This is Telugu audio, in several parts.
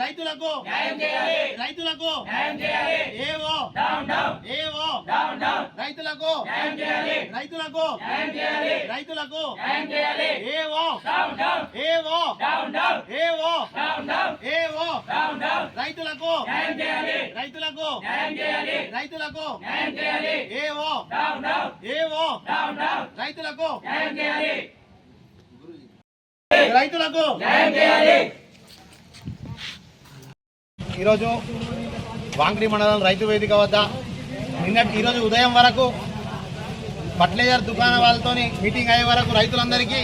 రైతులకు రైతులకు చేయాలి ఏవో ఏవో రైతులకు రైతులకు రైతులకు ఏవో ఏవో ఏవో ఏవో రైతులకు రైతులకు రైతులకు ఏవో ఏవో రైతులకు రైతులకు న్యాయం చేయాలి ఈరోజు వాంకడి మండలం రైతు వేదిక వద్ద నిన్నటి ఈరోజు ఉదయం వరకు ఫర్టిలైజర్ దుకాణం వాళ్ళతో మీటింగ్ అయ్యే వరకు రైతులందరికీ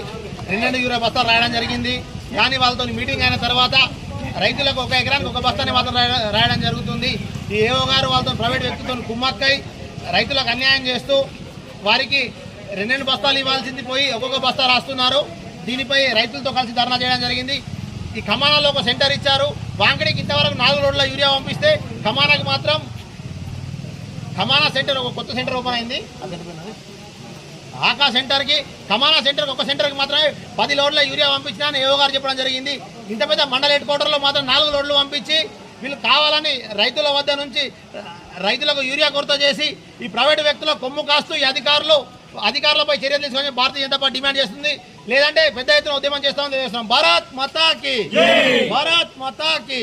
రెండు యూరియా బస్తాలు రాయడం జరిగింది. కానీ వాళ్ళతో మీటింగ్ అయిన తర్వాత రైతులకు ఒక ఎకరానికి ఒక బస్తాని మాత్రం రాయడం జరుగుతుంది. ఈ ఏఓ గారు వాళ్ళతో ప్రైవేట్ వ్యక్తితో కుమ్మక్కై రైతులకు అన్యాయం చేస్తూ వారికి రెండు బస్తాలు ఇవ్వాల్సింది పోయి ఒక్కొక్క బస్తా రాస్తున్నారు. దీనిపై రైతులతో కలిసి ధర్నా చేయడం జరిగింది. ఈ ఖమానాలో ఒక సెంటర్ ఇచ్చారు. వాంకడికి ఇంతవరకు నాలుగు రోడ్ల యూరియా పంపిస్తే ఖమానాకి మాత్రం ఖమానా సెంటర్ ఒక కొత్త సెంటర్ ఓపెన్ అయింది. ఆకా సెంటర్కి కమానా సెంటర్కి ఒక సెంటర్కి మాత్రమే పది లోడ్ల యూరియా పంపించినా ఏవో గారు చెప్పడం జరిగింది. ఇంత పెద్ద మండల హెడ్ క్వార్టర్లో మాత్రం నాలుగు లోడ్లు పంపించి వీళ్ళు కావాలని రైతుల వద్ద నుంచి రైతులకు యూరియా కొరత చేసి ఈ ప్రైవేటు వ్యక్తుల కొమ్ము కాస్తూ ఈ అధికారులు అధికారులపై చర్యలు తీసుకొని భారతీయ జనతా పార్టీ డిమాండ్ చేస్తుంది. లేదంటే పెద్ద ఎత్తున ఉద్యమం చేస్తామని తెలియజేస్తున్నాం భారత్ మతాకి. భారత్ మతాకి.